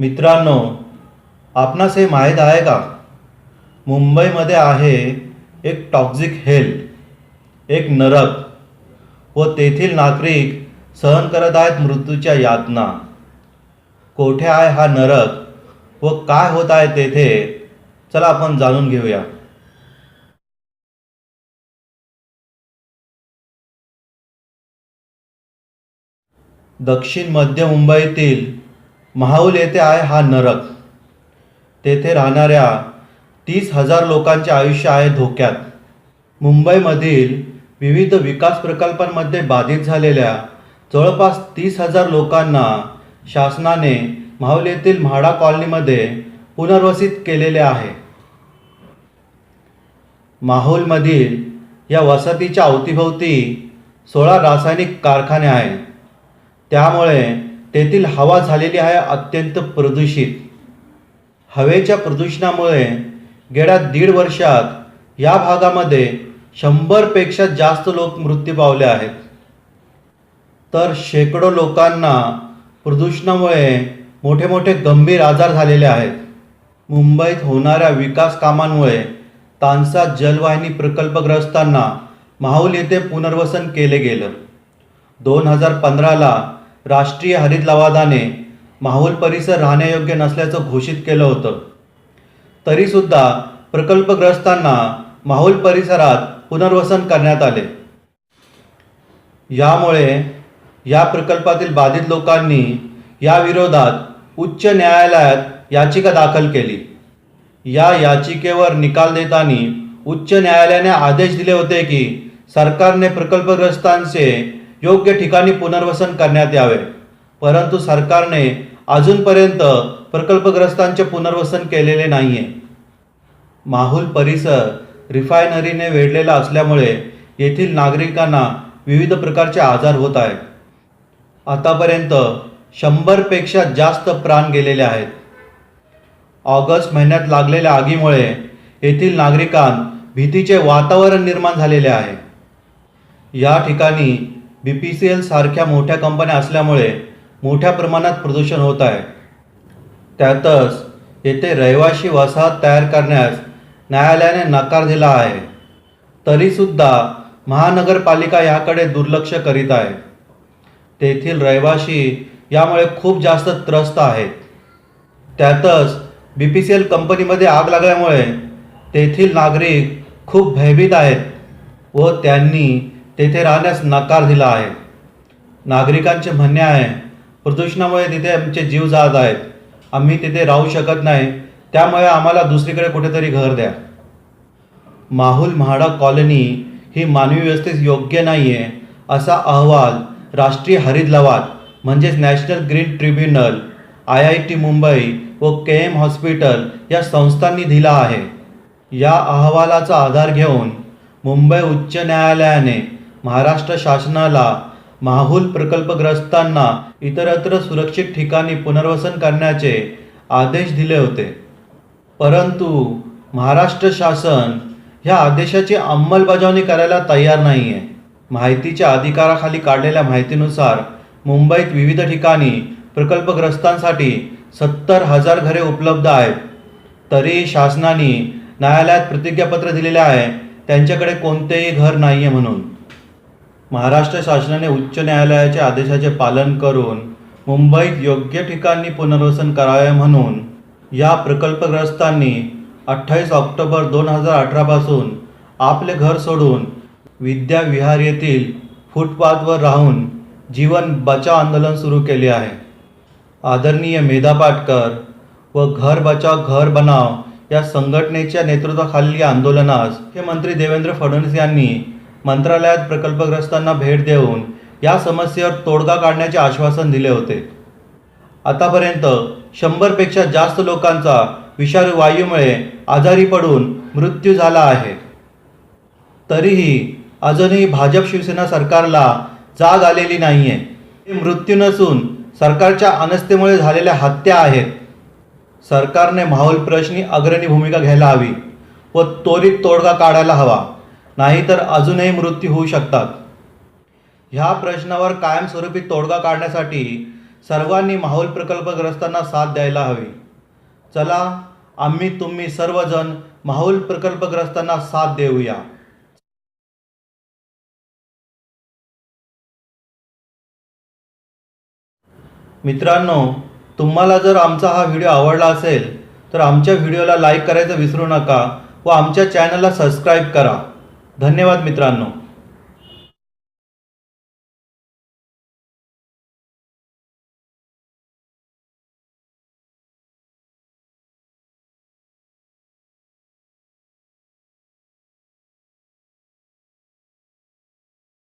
मित्रांनो आपणास हे माहीत आहे का? मुंबईमध्ये आहे एक टॉक्झिक हेल एक नरक. व तेथील नागरिक सहन करत आहेत मृत्यूच्या यातना. कोठे आहे हा नरक व काय होत आहे तेथे? चला आपण जाणून घेऊया. दक्षिण मध्य मुंबईतील महाऊल येथे आहे हा नरक. तेथे राहणाऱ्या तीस हजार लोकांचे आयुष्य आहे धोक्यात. मुंबईमधील विविध विकास प्रकल्पांमध्ये बाधित झालेल्या जवळपास तीस हजार लोकांना शासनाने माहुल येथील म्हाडा कॉलनीमध्ये पुनर्वसित केलेले आहे. माहुलमधील या वसतीच्या अवतीभोवती सोळा रासायनिक कारखाने आहेत. त्यामुळे तेथील हवा झालेली आहे अत्यंत प्रदूषित. हवेच्या प्रदूषणामुळे गेल्या दीड वर्षात या भागामध्ये शंभरपेक्षा जास्त लोक मृत्यू पावले आहेत. तर शेकडो लोकांना प्रदूषणामुळे मोठे मोठे गंभीर आजार झालेले आहेत. मुंबईत होणाऱ्या विकास कामांमुळे तानसा जलवाहिनी प्रकल्पग्रस्तांना माहूल येथे पुनर्वसन केले गेलं. दोन हजार पंधराला राष्ट्रीय हरित लवादाने माहुल परिसर राहण्यायोग्य नसल्याचं घोषित केलं होतं. तरीसुद्धा प्रकल्पग्रस्तांना माहुल परिसरात पुनर्वसन करण्यात आले. यामुळे या प्रकल्पातील बाधित लोकांनी याविरोधात उच्च न्यायालयात याचिका दाखल केली. या याचिकेवर निकाल देताना उच्च न्यायालयाने आदेश दिले होते की सरकारने प्रकल्पग्रस्तांचे योग्य ठिकाणी पुनर्वसन करण्यात यावे. परंतु सरकारने अजूनपर्यंत प्रकल्पग्रस्तांचे पुनर्वसन केलेले नाही आहे माहुल परिसर रिफायनरीने वेढलेला असल्यामुळे येथील नागरिकांना विविध प्रकारचे आजार होत आहेत. आतापर्यंत शंभरपेक्षा जास्त प्राण गेलेले आहेत. ऑगस्ट महिन्यात लागलेल्या आगीमुळे येथील नागरिकांत भीतीचे वातावरण निर्माण झालेले आहे. या ठिकाणी बी पी सी एलसारख्या मोठ्या कंपन्या असल्यामुळे मोठ्या प्रमाणात प्रदूषण होत आहे. त्यातच येथे रहिवाशी वसाहत तयार करण्यास न्यायालयाने नकार दिला आहे. तरीसुद्धा महानगरपालिका याकडे दुर्लक्ष करीत आहे. तेथील रहिवाशी यामुळे खूप जास्त त्रस्त आहेत. त्यातच बी पी सी एल कंपनीमध्ये आग लागल्यामुळे तेथील नागरिक खूप भयभीत आहेत व त्यांनी तेथे राहण्यास नकार दिला आहे. नागरिकांचे म्हणणे आहे प्रदूषणामुळे तिथे आमचे जीव जात आहेत. आम्ही तिथे राहू शकत नाही. त्यामुळे आम्हाला दुसरीकडे कुठेतरी घर द्या. माहुल म्हाडा कॉलनी ही मानवी व्यवस्थेस योग्य नाही आहे असा अहवाल राष्ट्रीय हरित लवाद म्हणजेच national green tribunal I I T Mumbai व के एम हॉस्पिटल या संस्थांनी दिला आहे. या अहवालाचा आधार घेऊन मुंबई उच्च न्यायालयाने महाराष्ट्र शासनाला माहुल प्रकल्पग्रस्तांना इतरत्र सुरक्षित ठिकाणी पुनर्वसन करण्याचे आदेश दिले होते. परंतु महाराष्ट्र शासन ह्या आदेशाची अंमलबजावणी करायला तयार नाही आहे माहितीच्या अधिकाराखाली काढलेल्या माहितीनुसार मुंबईत विविध ठिकाणी प्रकल्पग्रस्तांसाठी सत्तर हजार घरे उपलब्ध आहेत. तरी शासनाने न्यायालयात प्रतिज्ञापत्र दिलेले आहे त्यांच्याकडे कोणतेही घर नाही आहे म्हणून. महाराष्ट्र शासनाने उच्च न्यायालयाच्या आदेशाचे पालन करून मुंबईत योग्य ठिकाणी पुनर्वसन करावे म्हणून या प्रकल्पग्रस्तांनी अठ्ठावीस ऑक्टोबर दोन हजार अठरापासून आपले घर सोडून विद्या विहार येथील फुटपाथवर राहून जीवन बचाव आंदोलन सुरू केले आहे. आदरणीय मेधा पाटकर व घर बचाव घर बनाव या संघटनेच्या नेतृत्वाखालील आंदोलनास मुख्यमंत्री देवेंद्र फडणवीस यांनी मंत्रालयात प्रकल्पग्रस्तांना भेट देऊन या समस्येवर तोडगा काढण्याचे आश्वासन दिले होते. आतापर्यंत शंभरपेक्षा जास्त लोकांचा विषाणू वायूमुळे आजारी पडून मृत्यू झाला आहे. तरीही अजूनही भाजप शिवसेना सरकारला जाग आलेली नाही आहे हे मृत्यू नसून सरकारच्या अनस्थेमुळे झालेल्या हत्या आहेत. सरकारने माहोल प्रश्नी अग्रणी भूमिका घ्यायला हवी व त्वरित तोडगा काढायला हवा. नाहीतर अजूनही मृत्यू होऊ शकतात. ह्या प्रश्नावर कायमस्वरूपी तोडगा काढण्यासाठी सर्वांनी माहोल प्रकल्पग्रस्तांना साथ द्यायला हवी. चला आम्ही तुम्ही सर्वजण माहोल प्रकल्पग्रस्तांना साथ देऊया. मित्रांनो तुम्हाला जर आमचा हा व्हिडिओ आवडला असेल तर आमच्या व्हिडिओला लाईक करायचं विसरू नका व आमच्या चॅनलला सबस्क्राईब करा. धन्यवाद मित्रांनो.